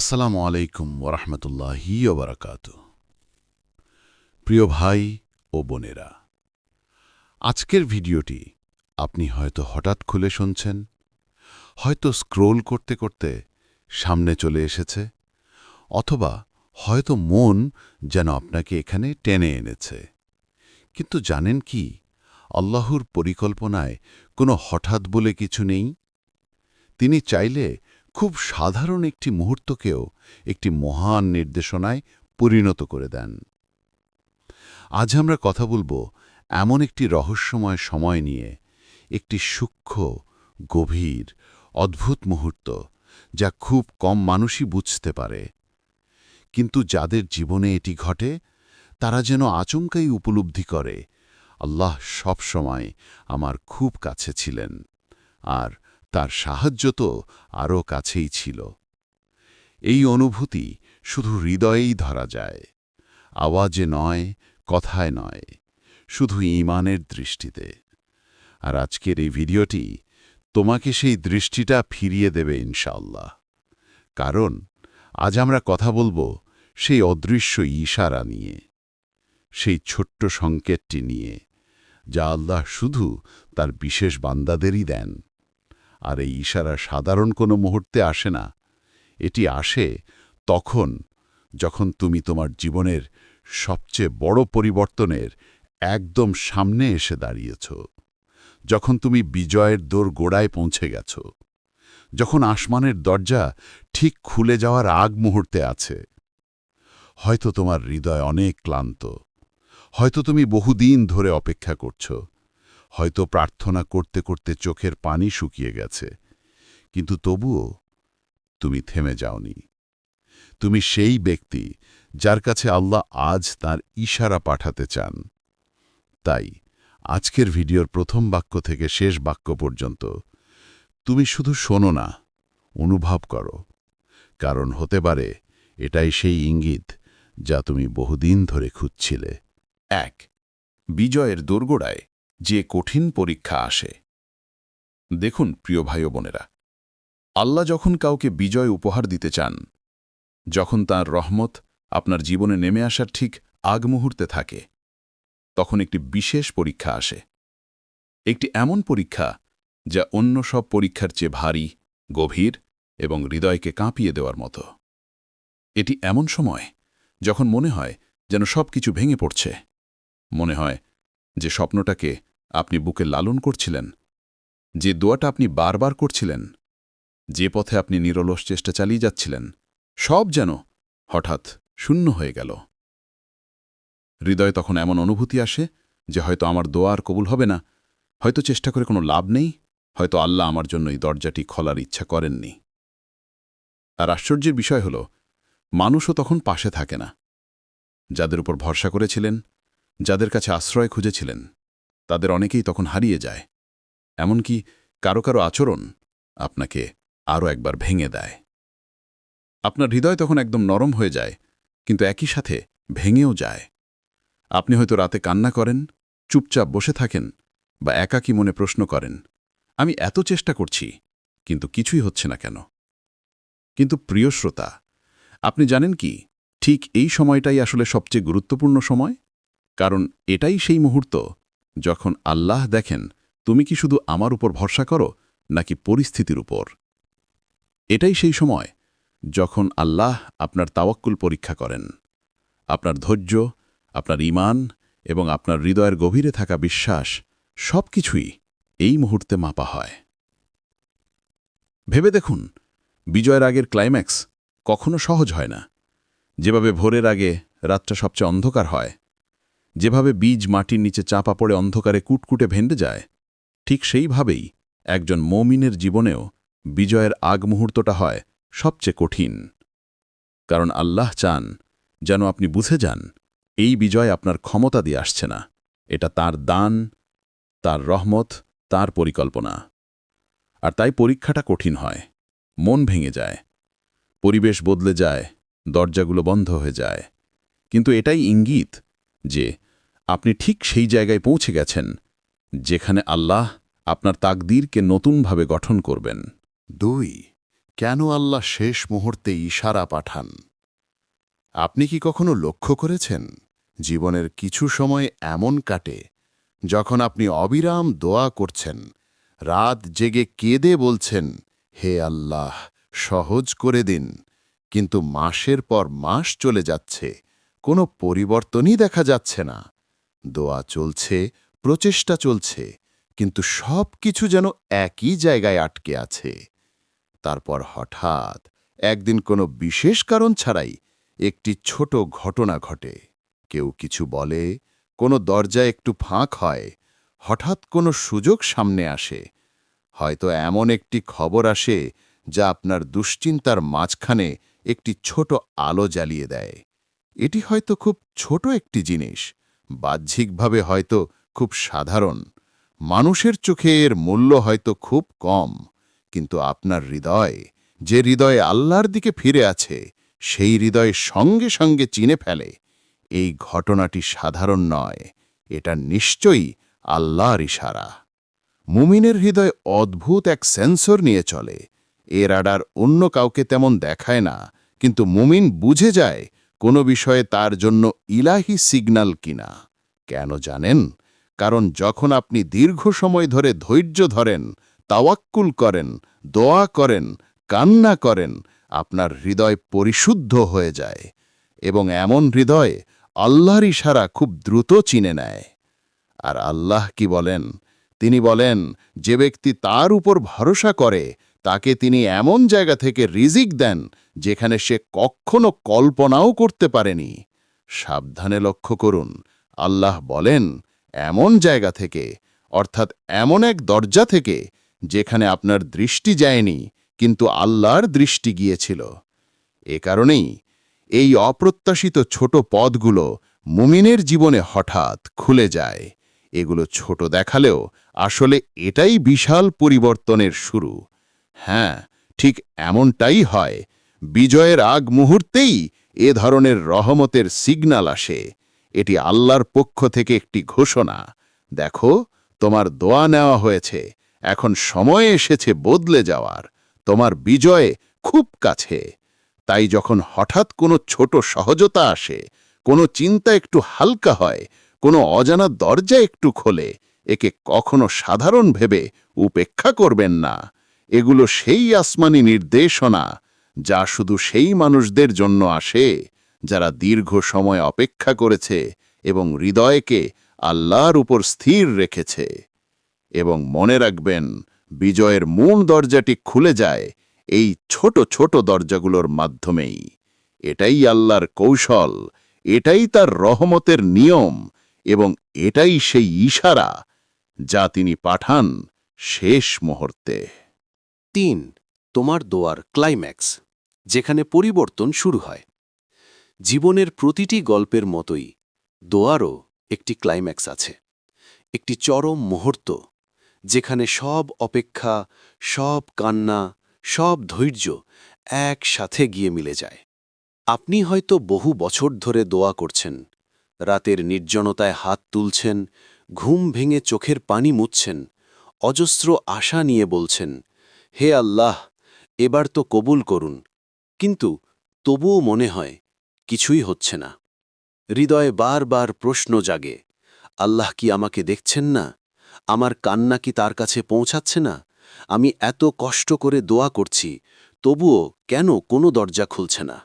আসসালামু আলাইকুম ওরহমতুল্লাহি ওবরাকাত। প্রিয় ভাই ও বোনেরা, আজকের ভিডিওটি আপনি হয়তো হঠাৎ খুলে শুনছেন, হয়তো স্ক্রোল করতে করতে সামনে চলে এসেছে, অথবা হয়তো মন যেন আপনাকে এখানে টেনে এনেছে। কিন্তু জানেন কি, আল্লাহর পরিকল্পনায় কোনো হঠাৎ বলে কিছু নেই? তিনি চাইলে খুব সাধারণ একটি মুহূর্তকেও একটি মহান নির্দেশনায় পরিণত করে দেন। আজ আমরা কথা বলব এমন একটি রহস্যময় সময় নিয়ে, একটি সূক্ষ্ম, গভীর, অদ্ভুত মুহূর্ত যা খুব কম মানুষই বুঝতে পারে। কিন্তু যাদের জীবনে এটি ঘটে, তারা যেন আচমকাই উপলব্ধি করে, আল্লাহ সব সময় আমার খুব কাছে ছিলেন। আর তার সাহায্য তো আরও কাছেই ছিল। এই অনুভূতি শুধু হৃদয়েই ধরা যায়। আওয়াজে নয়, কথায় নয়, শুধু ইমানের দৃষ্টিতে। আর আজকের এই ভিডিওটি তোমাকে সেই দৃষ্টিটা ফিরিয়ে দেবে ইনশাল্লাহ কারণ আজ আমরা কথা বলব সেই অদৃশ্য ইশারা নিয়ে, সেই ছোট্ট সংকেতটি নিয়ে, যা আল্লাহ শুধু তার বিশেষ বান্দাদেরই দেন। আর এই ইশারা সাধারণ কোনো মুহূর্তে আসে না। এটি আসে তখন যখন তুমি তোমার জীবনের সবচেয়ে বড় পরিবর্তনের একদম সামনে এসে দাঁড়িয়েছ। যখন তুমি বিজয়ের দোর গোড়ায় পৌঁছে গেছ। যখন আসমানের দরজা ঠিক খুলে যাওয়ার আগ মুহূর্তে আছে। হয়তো তোমার হৃদয় অনেক ক্লান্ত। হয়তো তুমি বহুদিন ধরে অপেক্ষা করছ। হয়তো প্রার্থনা করতে করতে চোখের পানি শুকিয়ে গেছে। কিন্তু তবুও তুমি থেমে যাওনি। তুমি সেই ব্যক্তি যার কাছে আল্লাহ আজ তার ইশারা পাঠাতে চান। তাই আজকের ভিডিওর প্রথম বাক্য থেকে শেষ বাক্য পর্যন্ত তুমি শুধু শোনো না, অনুভব করো। কারণ হতে পারে এটাই সেই ইঙ্গিত যা তুমি বহুদিন ধরে খুঁজছিলে। এক, বিজয়ের দোরগোড়ায় যে কঠিন পরীক্ষা আসে। দেখুন, প্রিয় ভাই বোনেরা, আল্লাহ যখন কাউকে বিজয় উপহার দিতে চান, যখন তার রহমত আপনার জীবনে নেমে আসার ঠিক আগ মুহূর্তে থাকে, তখন একটি বিশেষ পরীক্ষা আসে। একটি এমন পরীক্ষা যা অন্য সব পরীক্ষার চেয়ে ভারী, গভীর এবং হৃদয়কে কাঁপিয়ে দেওয়ার মতো। এটি এমন সময় যখন মনে হয় যেন সব কিছু ভেঙে পড়ছে, মনে হয় যে স্বপ্নটাকে আপনি বুকে লালন করছিলেন, যে দোয়াটা আপনি বারবার করছিলেন, যে পথে আপনি নিরলস চেষ্টা চালিয়ে যাচ্ছিলেন, সব যেন হঠাৎ শূন্য হয়ে গেল। হৃদয় তখন এমন অনুভূতি আসে যে হয়তো আমার দোয়া আর কবুল হবে না, হয়তো চেষ্টা করে কোনো লাভ নেই, হয়তো আল্লাহ আমার জন্য এই দরজাটি খোলার ইচ্ছা করেননি। আর আশ্চর্যের বিষয় হল, মানুষও তখন পাশে থাকে না। যাদের উপর ভরসা করেছিলেন, যাদের কাছে আশ্রয় খুঁজেছিলেন তাদের অনেকেই তখন হারিয়ে যায়। এমনকি কারও কারও আচরণ আপনাকে আরও একবার ভেঙে দেয়। আপনার হৃদয় তখন একদম নরম হয়ে যায়, কিন্তু একই সাথে ভেঙেও যায়। আপনি হয়তো রাতে কান্না করেন, চুপচাপ বসে থাকেন বা একাকী মনে প্রশ্ন করেন, আমি এত চেষ্টা করছি, কিন্তু কিছুই হচ্ছে না কেন? কিন্তু প্রিয় শ্রোতা, আপনি জানেন কি, ঠিক এই সময়টাই আসলে সবচেয়ে গুরুত্বপূর্ণ সময়? কারণ এটাই সেই মুহূর্ত যখন আল্লাহ দেখেন, তুমি কি শুধু আমার উপর ভরসা করো, নাকি পরিস্থিতির উপর? এটাই সেই সময় যখন আল্লাহ আপনার তাওয়াক্কুল পরীক্ষা করেন। আপনার ধৈর্য, আপনার ইমান এবং আপনার হৃদয়ের গভীরে থাকা বিশ্বাস সব কিছুই এই মুহূর্তে মাপা হয়। ভেবে দেখুন, বিজয়ের আগের ক্লাইম্যাক্স কখনো সহজ হয় না। যেভাবে ভোরের আগে রাতটা সবচেয়ে অন্ধকার হয় যেভাবে বীজ মাটির নিচে চাপা পড়ে অন্ধকারে কুটকুটে ভেন্ডে যায়, ঠিক সেইভাবেই একজন মৌমিনের জীবনেও বিজয়ের আগ মুহূর্তটা হয় সবচেয়ে কঠিন। কারণ আল্লাহ চান যেন আপনি বুঝে যান, এই বিজয় আপনার ক্ষমতা দিয়ে আসছে না। এটা তার দান, তার রহমত, তার পরিকল্পনা। আর তাই পরীক্ষাটা কঠিন হয়, মন ভেঙে যায়, পরিবেশ বদলে যায়, দরজাগুলো বন্ধ হয়ে যায়। কিন্তু এটাই ইঙ্গিত যে আপনি ঠিক সেই জায়গায় পৌঁছে গেছেন, যেখানে আল্লাহ আপনার তাকদীরকে নতুনভাবে গঠন করবেন। দুই, কেন আল্লাহ শেষ মুহূর্তে ইশারা পাঠান? আপনি কি কখনো লক্ষ্য করেছেন, জীবনের কিছু সময় এমন কাটে, যখন আপনি অবিরাম দোয়া করছেন, রাত জেগে কেঁদে বলছেন, হে আল্লাহ, সহজ করে দিন। কিন্তু মাসের পর মাস চলে যাচ্ছে কোনো পরিবর্তনই দেখা যাচ্ছে না। দোয়া চলছে, প্রচেষ্টা চলছে, কিন্তু সব কিছু যেন একই জায়গায় আটকে আছে। তারপর হঠাৎ একদিন কোনো বিশেষ কারণ ছাড়াই একটি ছোট ঘটনা ঘটে। কেউ কিছু বলে, কোনো দরজা একটু ফাঁক হয়, হঠাৎ কোনো সুযোগ সামনে আসে। হয়তো এমন একটি খবর আসে যা আপনার দুশ্চিন্তার মাঝখানে একটি ছোট আলো জ্বালিয়ে দেয়। এটি হয়তো খুব ছোট একটি জিনিস, বাহ্যিকভাবে হয়তো খুব সাধারণ। মানুষের চোখে এর মূল্য হয়তো খুব কম, কিন্তু আপনার হৃদয়, যে হৃদয়ে আল্লাহর দিকে ফিরে আছে, সেই হৃদয় সঙ্গে সঙ্গে চিনে ফেলে। এই ঘটনাটি সাধারণ নয়, এটা নিশ্চয়ই আল্লাহর ইশারা। মুমিনের হৃদয় অদ্ভুত এক সেন্সর নিয়ে চলে। এ রাডার অন্য কাউকে তেমন দেখায় না, কিন্তু মুমিন বুঝে যায় কোনো বিষয়ে তার জন্য ইলাহি সিগন্যাল কিনা? কেন জানেন? কারণ যখন আপনি দীর্ঘ সময় ধরে ধৈর্য ধরেন, তাওয়াক্কুল করেন, দোয়া করেন, কান্না করেন, আপনার হৃদয় পরিশুদ্ধ হয়ে যায় এবং এমন হৃদয় আল্লাহর ইশারা খুব দ্রুত চিনে নেয়। আর আল্লাহ কি বলেন? তিনি বলেন, যে ব্যক্তি তার উপর ভরসা করে, তাকে তিনি এমন জায়গা থেকে রিজিক দেন যেখানে সে কখনো কল্পনাও করতে পারেনি। সাবধানে লক্ষ্য করুন, আল্লাহ বলেন, এমন জায়গা থেকে, অর্থাৎ এমন এক দরজা থেকে, যেখানে আপনার দৃষ্টি যায়নি, কিন্তু আল্লাহর দৃষ্টি গিয়েছিল। এ কারণেই এই অপ্রত্যাশিত ছোট পদগুলো মুমিনের জীবনে হঠাৎ খুলে যায়। এগুলো ছোট দেখালেও আসলে এটাই বিশাল পরিবর্তনের শুরু। হ্যাঁ ঠিক এমনটাই হয় বিজয়ের আগ মুহূর্তেই এ ধরনের রহমতের সিগন্যাল আসে। এটি আল্লাহর পক্ষ থেকে একটি ঘোষণা। দেখো, তোমার দোয়া নেওয়া হয়েছে। এখন সময় এসেছে বদলে যাওয়ার। তোমার বিজয় খুব কাছে। তাই যখন হঠাৎ কোনো ছোট সহজতা আসে, কোনো চিন্তা একটু হালকা হয়, কোনো অজানা দরজা একটু খোলে, একে কখনো সাধারণ ভেবে উপেক্ষা করবেন না। এগুলো সেই আসমানি নির্দেশনা যা শুধু সেই মানুষদের জন্য আসে, যারা দীর্ঘ সময় অপেক্ষা করেছে এবং হৃদয়কে আল্লাহর উপর স্থির রেখেছে। এবং মনে রাখবেন, বিজয়ের মূল দরজাটি খুলে যায় এই ছোট ছোট দরজাগুলোর মাধ্যমেই। এটাই আল্লাহর কৌশল, এটাই তার রহমতের নিয়ম এবং এটাই সেই ইশারা যা তিনি পাঠান শেষ মুহূর্তে। তিন তোমার দোয়ার ক্লাইম্যাক্স যেখানে পরিবর্তন শুরু হয়। জীবনের প্রতিটি গল্পের মতোই দোয়ারও একটি ক্লাইম্যাক্স আছে। একটি চরম মুহূর্ত, যেখানে সব অপেক্ষা, সব কান্না, সব ধৈর্য একসাথে গিয়ে মিলে যায়। আপনি হয়তো বহু বছর ধরে দোয়া করছেন, রাতের নির্জনতায় হাত তুলছেন, ঘুম ভেঙে চোখের পানি মুছছেন, অজস্র আশা নিয়ে বলছেন, হে আল্লাহ এবার তো কবুল করুন। কিন্তু তবুও মনে হয়, কিছুই হচ্ছে না। হৃদয়ে বারবার প্রশ্ন জাগে, আল্লাহ কি আমাকে দেখছেন না? আমার কান্না কি তার কাছে পৌঁছাচ্ছে না? আমি এত কষ্ট করে দোয়া করছি, তবুও কেন কোনো দরজা খুলছে না?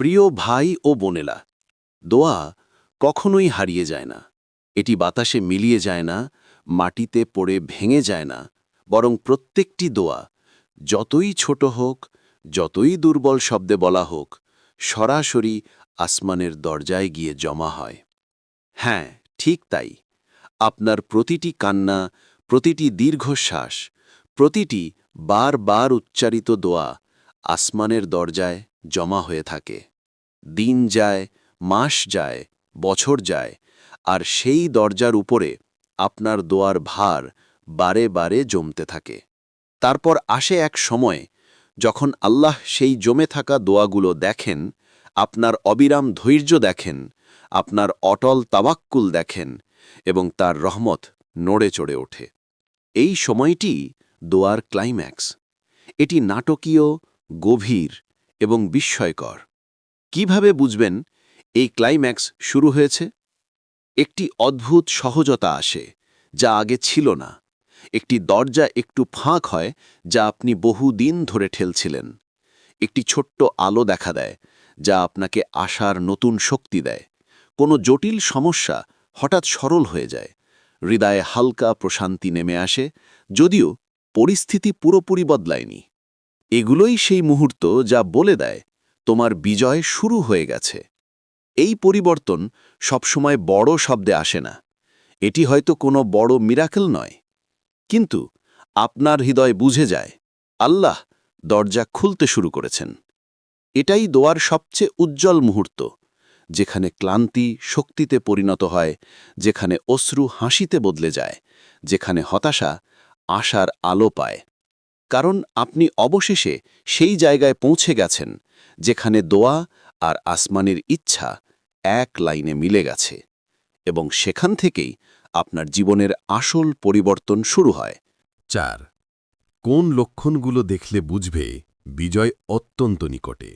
প্রিয় ভাই ও বোনেলা দোয়া কখনোই হারিয়ে যায় না। এটি বাতাসে মিলিয়ে যায় না, মাটিতে পড়ে ভেঙে যায় না, বরং প্রত্যেকটি দোয়া যতই ছোট হোক, যতই দুর্বল শব্দে বলা হোক, সরাসরি আসমানের দরজায় গিয়ে জমা হয়। হ্যাঁ ঠিক তাই। আপনার প্রতিটি কান্না, প্রতিটি দীর্ঘশ্বাস, প্রতিটি বারবার উচ্চারিত দোয়া আসমানের দরজায় জমা হয়ে থাকে। দিন যায়, মাস যায়, বছর যায়, আর সেই দরজার উপরে আপনার দোয়ার ভার বারে বারে জমতে থাকে। তারপর আসে এক সময়, যখন আল্লাহ সেই জমে থাকা দোয়াগুলো দেখেন, আপনার অবিরাম ধৈর্য দেখেন, আপনার অটল তাবাক্কুল দেখেন এবং তার রহমত নড়ে চড়ে ওঠে। এই সময়টি দোয়ার ক্লাইম্যাক্স এটি নাটকীয়, গভীর এবং বিস্ময়কর। কীভাবে বুঝবেন এই ক্লাইম্যাক্স শুরু হয়েছে? একটি অদ্ভুত সহজতা আসে, যা আগে ছিল না। একটি দরজা একটু ফাঁক হয় যা আপনি বহু দিন ধরে ঠেলছিলেন। একটি ছোট্ট আলো দেখা দেয়, যা আপনাকে আশার নতুন শক্তি দেয়। কোনো জটিল সমস্যা হঠাৎ সরল হয়ে যায়। হৃদয়ে হালকা প্রশান্তি নেমে আসে, যদিও পরিস্থিতি পুরোপুরি বদলায়নি। এগুলোই সেই মুহূর্ত যা বলে দেয়, তোমার বিজয় শুরু হয়ে গেছে। এই পরিবর্তন সবসময় বড় শব্দে আসে না। এটি হয়তো কোনো বড় মিরাকেল নয়। কিন্তু আপনার হৃদয় বুঝে যায়, আল্লাহ দরজা খুলতে শুরু করেছেন। এটাই দোয়ার সবচেয়ে উজ্জ্বল মুহূর্ত, যেখানে ক্লান্তি শক্তিতে পরিণত হয়, যেখানে অশ্রু হাসিতে বদলে যায়, যেখানে হতাশা আশার আলো পায়। কারণ আপনি অবশেষে সেই জায়গায় পৌঁছে গেছেন, যেখানে দোয়া আর আসমানের ইচ্ছা এক লাইনে মিলে গেছে, এবং সেখান থেকেই আপনার জীবনের আসল পরিবর্তন শুরু হয়। চার, কোন লক্ষণগুলো দেখলে বুঝবে বিজয় অত্যন্ত নিকটে?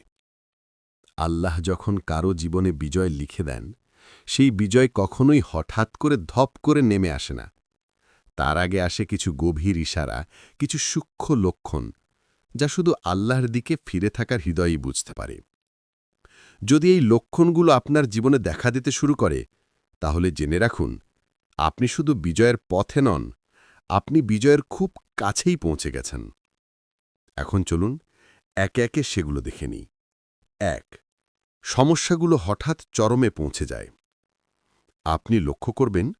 আল্লাহ যখন কারও জীবনে বিজয় লিখে দেন, সেই বিজয় কখনোই হঠাৎ করে ধপ করে নেমে আসে না। তার আগে আসে কিছু গভীর ইশারা, কিছু সূক্ষ্ম লক্ষণ, যা শুধু আল্লাহর দিকে ফিরে থাকার হৃদয়ই বুঝতে পারে। যদি এই লক্ষণগুলো আপনার জীবনে দেখা দিতে শুরু করে, তাহলে জেনে রাখুন আপনি শুধু বিজয়ের পথে নন, আপনি বিজয়ের খুব কাছেই পৌঁছে গেছেন। এখন চলুন একে একে সেগুলো দেখে নিই। এক, সমস্যাগুলো হঠাৎ চরমে পৌঁছে যায়। আপনি লক্ষ্য করবেন,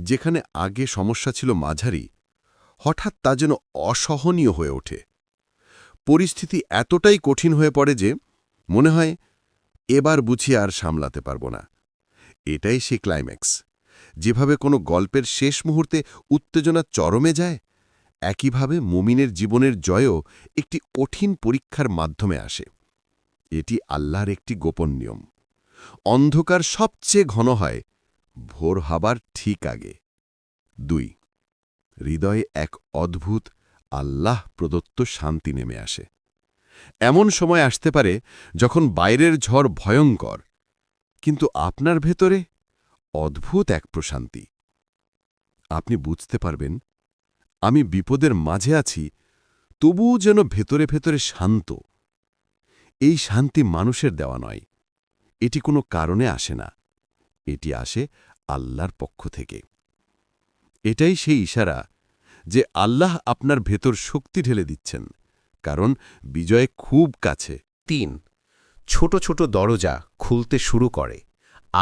যেখানে আগে সমস্যা ছিল মাঝারি, হঠাৎ তা যেন অসহনীয় হয়ে ওঠে। পরিস্থিতি এতটাই কঠিন হয়ে পড়ে যে, মনে হয়, এবার বুঝি আর সামলাতে পারব না। এটাই সে ক্লাইম্যাক্স যেভাবে কোনো গল্পের শেষ মুহূর্তে উত্তেজনা চরমে যায়, একইভাবে মুমিনের জীবনের জয়ও একটি কঠিন পরীক্ষার মাধ্যমে আসে। এটি আল্লাহর একটি গোপন নিয়ম। অন্ধকার সবচেয়ে ঘন হয়, ভোর হবার ঠিক আগে। দুই, হৃদয়ে এক অদ্ভুত আল্লাহ প্রদত্ত শান্তি নেমে আসে। এমন সময় আসতে পারে যখন বাইরের ঝড় ভয়ঙ্কর, কিন্তু আপনার ভেতরে অদ্ভুত এক প্রশান্তি। আপনি বুঝতে পারবেন, আমি বিপদের মাঝে আছি, তবুও যেন ভেতরে ভেতরে শান্ত। এই শান্তি মানুষের দেওয়া নয়, এটি কোনো কারণে আসে না, এটি আসে আল্লাহর পক্ষ থেকে। এটাই সেই ইশারা যে আল্লাহ আপনার ভেতর শক্তি ঢেলে দিচ্ছেন, কারণ বিজয় খুব কাছে। তিন, ছোট ছোট দরজা খুলতে শুরু করে।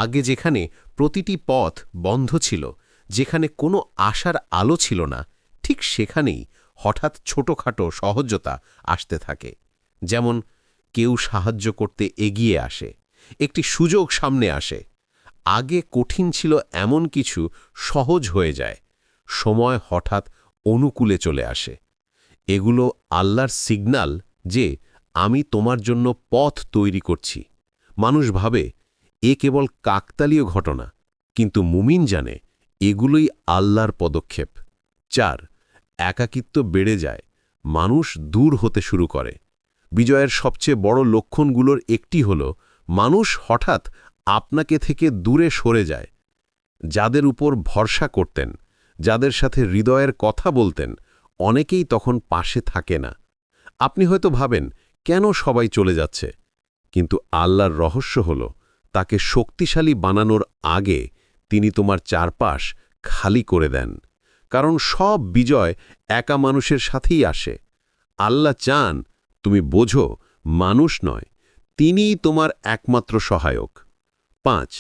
আগে যেখানে প্রতিটি পথ বন্ধ ছিল, যেখানে কোনো আশার আলো ছিল না, ঠিক সেখানেই হঠাৎ ছোটখাটো সহজতা আসতে থাকে। যেমন কেউ সাহায্য করতে এগিয়ে আসে, একটি সুযোগ সামনে আসে। আগে কঠিন ছিল এমন কিছু সহজ হয়ে যায়, সময় হঠাৎ অনুকূলে চলে আসে। এগুলো আল্লাহর সিগন্যাল যে আমি তোমার জন্য পথ তৈরি করছি। মানুষ ভাবে এ কেবল কাকতালীয় ঘটনা, কিন্তু মুমিন জানে এগুলোই আল্লাহর পদক্ষেপ। চার, একাকিত্ব বেড়ে যায়, মানুষ দূর হতে শুরু করে। বিজয়ের সবচেয়ে বড় লক্ষণগুলোর একটি হল, মানুষ হঠাৎ আপনাকে থেকে দূরে সরে যায়। যাদের উপর ভরসা করতেন, যাদের সাথে হৃদয়ের কথা বলতেন, অনেকেই তখন পাশে থাকে না। আপনি হয়তো ভাবেন, কেন সবাই চলে যাচ্ছে? কিন্তু আল্লাহর রহস্য হল তাকে শক্তিশালী বানানোর আগে তিনি তোমার চারপাশ খালি করে দেন, কারণ সব বিজয় একা মানুষের সাথেই আসে। আল্লাহ চান তুমি বোঝো মানুষ নয়, তিনিই তোমার একমাত্র সহায়ক। পাঁচ,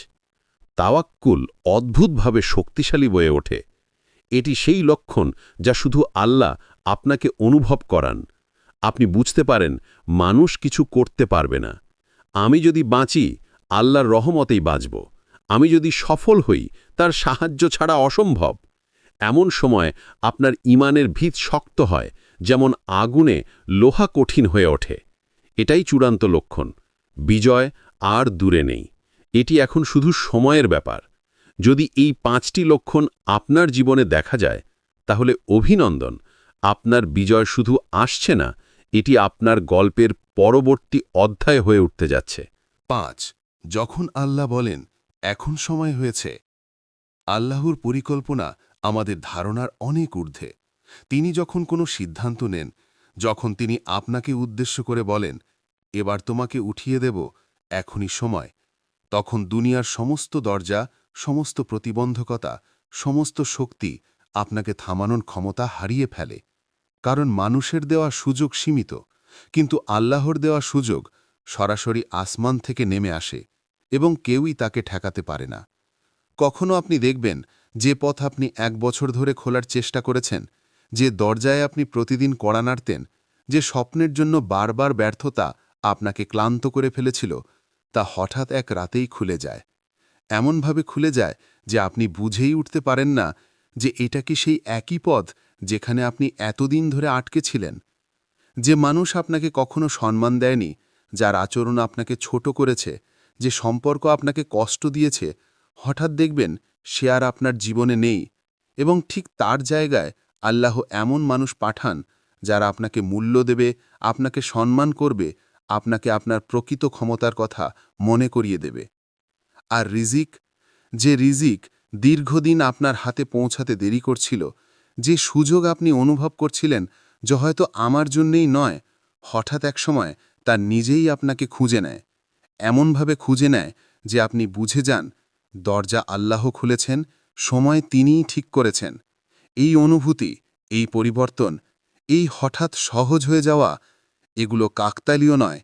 তাওয়াক্কুল অদ্ভুতভাবে শক্তিশালী বয়ে ওঠে। এটি সেই লক্ষণ যা শুধু আল্লাহ আপনাকে অনুভব করান। আপনি বুঝতে পারেন, মানুষ কিছু করতে পারবে না। আমি যদি বাঁচি আল্লাহর রহমতেই বাঁচব। আমি যদি সফল হই, তার সাহায্য ছাড়া অসম্ভব। এমন সময় আপনার ইমানের ভিত শক্ত হয়, যেমন আগুনে লোহা কঠিন হয়ে ওঠে। এটাই চূড়ান্ত লক্ষণ। বিজয় আর দূরে নেই। এটি এখন শুধু সময়ের ব্যাপার। যদি এই পাঁচটি লক্ষণ আপনার জীবনে দেখা যায়, তাহলে অভিনন্দন। আপনার বিজয় শুধু আসছে না, এটি আপনার গল্পের পরবর্তী অধ্যায় হয়ে উঠতে যাচ্ছে। পাঁচ যখন আল্লাহ বলেন, এখন সময় হয়েছে। আল্লাহর পরিকল্পনা আমাদের ধারণার অনেক ঊর্ধ্বে। তিনি যখন কোনো সিদ্ধান্ত নেন, যখন তিনি আপনাকে উদ্দেশ্য করে বলেন, এবার তোমাকে উঠিয়ে দেব, এখনই সময়, তখন দুনিয়ার সমস্ত দরজা, সমস্ত প্রতিবন্ধকতা, সমস্ত শক্তি আপনাকে থামানোর ক্ষমতা হারিয়ে ফেলে। কারণ মানুষের দেওয়া সুযোগ সীমিত, কিন্তু আল্লাহর দেওয়া সুযোগ সরাসরি আসমান থেকে নেমে আসে। এবং কেউই তাকে ঠেকাতে পারে না। কখনো আপনি দেখবেন যে পথ আপনি এক বছর ধরে খোলার চেষ্টা করেছেন, যে দরজায় আপনি প্রতিদিন কড়া নাড়তেন, যে স্বপ্নের জন্য বারবার ব্যর্থতা আপনাকে ক্লান্ত করে ফেলেছিল, তা হঠাৎ এক রাতেই খুলে যায়। এমনভাবে খুলে যায় যে আপনি বুঝেই উঠতে পারেন না যে এটা কি সেই একই পথ যেখানে আপনি এতদিন ধরে আটকে ছিলেন। যে মানুষ আপনাকে কখনো সম্মান দেয়নি, যার আচরণ আপনাকে ছোট করেছে যে সম্পর্ক আপনাকে কষ্ট দিয়েছে, হঠাৎ দেখবেন সে আর আপনার জীবনে নেই এবং ঠিক তার জায়গায় আল্লাহ এমন মানুষ পাঠান যারা আপনাকে মূল্য দেবে, আপনাকে সম্মান করবে, আপনাকে আপনার প্রকৃত ক্ষমতার কথা মনে করিয়ে দেবে। আর রিজিক, যে রিজিক দীর্ঘদিন আপনার হাতে পৌঁছাতে দেরি করছিল, যে সুযোগ আপনি অনুভব করছিলেন যে হয়তো আমার জন্যেই নয়, হঠাৎ এক সময় তার নিজেই আপনাকে খুঁজে নেয়। এমনভাবে খুঁজে নেয় যে আপনি বুঝে যান, দরজা আল্লাহ খুলেছেন, সময় তিনিই ঠিক করেছেন। এই অনুভূতি, এই পরিবর্তন, এই হঠাৎ সহজ হয়ে যাওয়া, এগুলো কাকতালীয় নয়।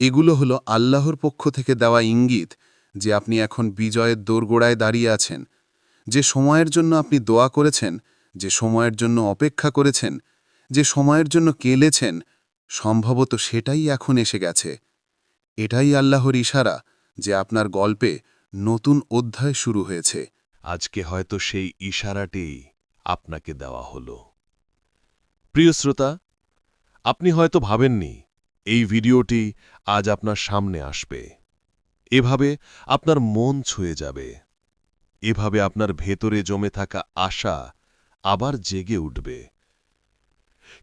এগুলো হলো আল্লাহর পক্ষ থেকে দেওয়া ইঙ্গিত যে আপনি এখন বিজয়ের দোরগোড়ায় দাঁড়িয়ে আছেন। যে সময়ের জন্য আপনি দোয়া করেছেন, যে সময়ের জন্য অপেক্ষা করেছেন, যে সময়ের জন্য কেলেছেন সম্ভবত সেটাই এখন এসে গেছে। এটাই আল্লাহর ইশারা যে আপনার গল্পে নতুন অধ্যায় শুরু হয়েছে। আজকে হয়তো সেই ইশারাটি আপনাকে দেওয়া হল। প্রিয় শ্রোতা, আপনি হয়তো ভাবেননি, এই ভিডিওটি আজ আপনার সামনে আসবে। এভাবে আপনার মন ছুঁয়ে যাবে। এভাবে আপনার ভেতরে জমে থাকা আশা আবার জেগে উঠবে।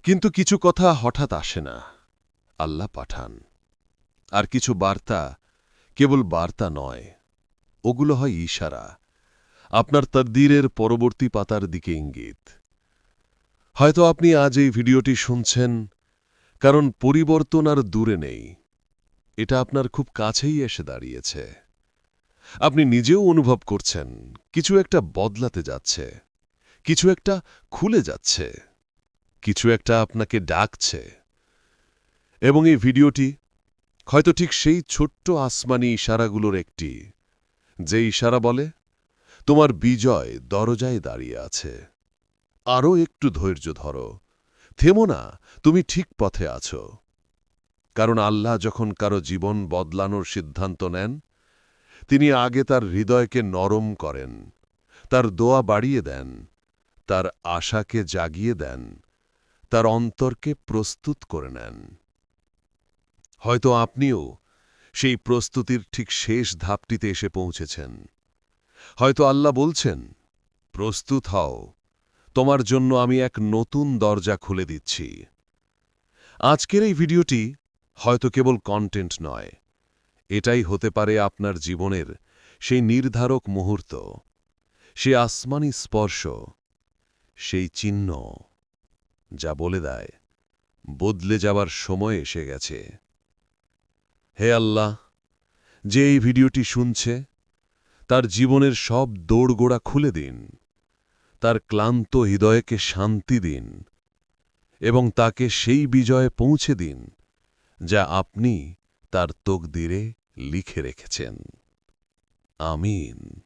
কিন্তু কিছু কথা হঠাৎ আসে না। আল্লাহ পাঠান। আর কিছু বার্তা কেবল বার্তা নয়, ওগুলো হয় ইশারা। আপনার তদ্দিরের পরবর্তী পাতার দিকে ইঙ্গিত। হয়তো আপনি আজ এই ভিডিওটি শুনছেন, কারণ পরিবর্তন আর দূরে নেই। এটা আপনার খুব কাছেই এসে দাঁড়িয়েছে। আপনি নিজেও অনুভব করছেন, কিছু একটা বদলাতে যাচ্ছে, কিছু একটা খুলে যাচ্ছে, কিছু একটা আপনাকে ডাকছে। এবং এই ভিডিওটি হয়তো ঠিক সেই ছোট্ট আসমানি ইশারাগুলোর একটি। যে ইশারা বলে, তোমার বিজয় দরজায় দাঁড়িয়ে আছে। আরও একটু ধৈর্য ধরো। থেমো না, তুমি ঠিক পথে আছো। কারণ আল্লাহ যখন কারও জীবন বদলানোর সিদ্ধান্ত নেন, তিনি আগে তার হৃদয়কে নরম করেন, তার দোয়া বাড়িয়ে দেন, তার আশাকে জাগিয়ে দেন, তার অন্তরকে প্রস্তুত করে নেন। হয়তো আপনিও সেই প্রস্তুতির ঠিক শেষ ধাপটিতে এসে পৌঁছেছেন। হয়তো আল্লাহ বলছেন, প্রস্তুত হও, তোমার জন্য আমি এক নতুন দরজা খুলে দিচ্ছি। আজকের এই ভিডিওটি হয়তো কেবল কন্টেন্ট নয়, এটাই হতে পারে আপনার জীবনের সেই নির্ধারক মুহূর্ত, সে আসমানি স্পর্শ, সেই চিহ্ন যা বলে দেয়, বদলে যাবার সময় এসে গেছে। হে আল্লাহ, যে এই ভিডিওটি শুনছে, তার জীবনের সব দৌড়গোড়া খুলে দিন, তার ক্লান্ত হৃদয়কে শান্তি দিন এবং তাকে সেই বিজয়ে পৌঁছে দিন, যা আপনি তার তকদিরে লিখে রেখেছেন। আমিন।